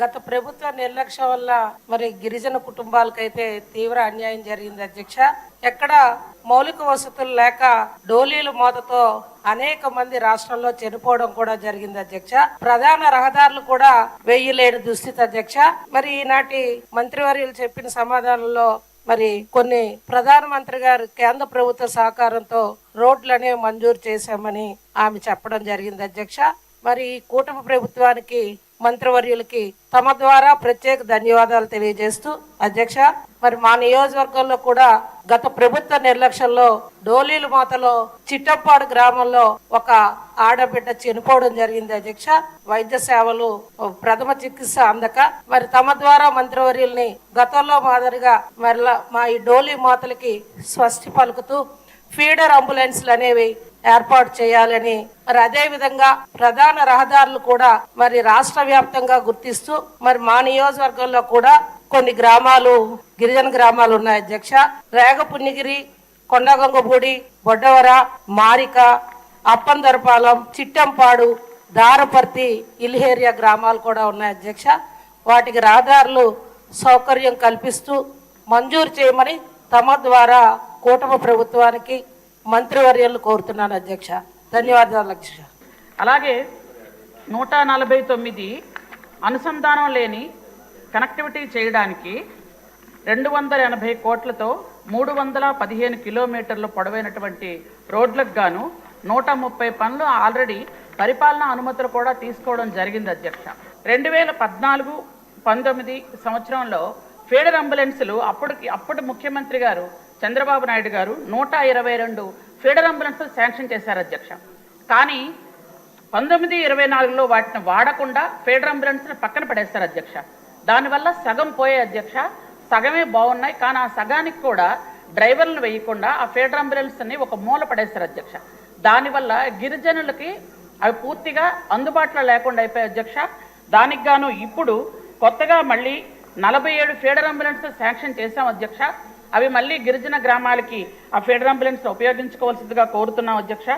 గత ప్రభుత్వ నిర్లక్ష్యం వల్ల మరి గిరిజన కుటుంబాలకైతే తీవ్ర అన్యాయం జరిగింది అధ్యక్ష. ఎక్కడ మౌలిక వసతులు లేక డోలీలు మోతతో అనేక మంది రాష్ట్రంలో చనిపోవడం కూడా జరిగింది అధ్యక్ష. ప్రధాన రహదారులు కూడా వెయ్యలేని దుస్థితి అధ్యక్ష. మరి ఈనాటి మంత్రివర్యులు చెప్పిన సమాధానంలో మరి కొన్ని ప్రధానమంత్రి గారు కేంద్ర ప్రభుత్వ సహకారంతో రోడ్లనే మంజూరు చేశామని ఆమె చెప్పడం జరిగింది అధ్యక్ష. మరి ఈ కూటమి ప్రభుత్వానికి మంత్రివర్యులకి తమ ద్వారా ప్రత్యేక ధన్యవాదాలు తెలియజేస్తూ అధ్యక్ష మరి మా నియోజకవర్గంలో కూడా గత ప్రభుత్వ నిర్లక్ష్యంలో డోలీలు మాతలో చిట్టంపాడు గ్రామంలో ఒక ఆడబిడ్డ చనిపోవడం జరిగింది అధ్యక్ష. వైద్య సేవలు ప్రథమ చికిత్స అందక మరి తమ ద్వారా మంత్రివర్యుల్ని గతంలో మాదిరిగా మరలా మా ఈ డోలీ మాతలకి స్వస్తి పలుకుతూ ఫీడర్ అంబులెన్స్లు అనేవి ఏర్పాటు చేయాలని మరి అదే విధంగా ప్రధాన రహదారులు కూడా మరి రాష్ట్ర వ్యాప్తంగా గుర్తిస్తూ మరి మా నియోజకవర్గంలో కూడా కొన్ని గ్రామాలు గిరిజన గ్రామాలు ఉన్నాయి అధ్యక్ష. రేగపుణ్యగిరి కొండగొంగపూడి బొడ్డవర మారిక అప్పందరపాలెం చిట్టంపాడు దారపర్తి ఇల్హేరియా గ్రామాలు కూడా ఉన్నాయి అధ్యక్ష. వాటికి రహదారులు సౌకర్యం కల్పిస్తూ మంజూరు చేయమని తమ ద్వారా కూటమి ప్రభుత్వానికి మంత్రివర్యాలు కోరుతున్నాను అధ్యక్ష. ధన్యవాదాలు అధ్యక్ష. అలాగే నూట నలభై తొమ్మిది అనుసంధానం లేని కనెక్టివిటీ చేయడానికి రెండు వందల ఎనభై కోట్లతో మూడు వందల పదిహేను కిలోమీటర్లు పొడవైనటువంటి రోడ్లకు గాను నూట ముప్పై పనులు ఆల్రెడీ పరిపాలనా అనుమతులు కూడా తీసుకోవడం జరిగింది అధ్యక్ష. రెండు వేల పద్నాలుగు పంతొమ్మిది సంవత్సరంలో ఫీడర్ అంబులెన్సులు అప్పటికి అప్పటి ముఖ్యమంత్రి గారు చంద్రబాబు నాయుడు గారు నూట ఇరవై రెండు ఫీడర్ అంబులెన్స్ శాంక్షన్ చేశారు అధ్యక్ష. కానీ పంతొమ్మిది ఇరవై నాలుగులో వాటిని వాడకుండా ఫీడర్ అంబులెన్స్ని పక్కన పడేస్తారు అధ్యక్ష. దానివల్ల సగం పోయే అధ్యక్ష సగమే బాగున్నాయి. కానీ ఆ సగానికి కూడా డ్రైవర్లను వేయకుండా ఆ ఫీడర్ అంబులెన్స్ని ఒక మూల పడేస్తారు అధ్యక్ష. దానివల్ల గిరిజనులకి అవి పూర్తిగా అందుబాటులో లేకుండా అయిపోయాయి అధ్యక్ష. దానికి గాను ఇప్పుడు కొత్తగా మళ్ళీ నలభై ఏడు ఫీడర్ అంబులెన్స్ శాంక్షన్ చేశాం అధ్యక్ష. అవి మళ్ళీ గిరిజన గ్రామాలకి ఆ ఫీడర్ అంబులెన్స్ ఉపయోగించుకోవాల్సిందిగా కోరుతున్నాం అధ్యక్ష.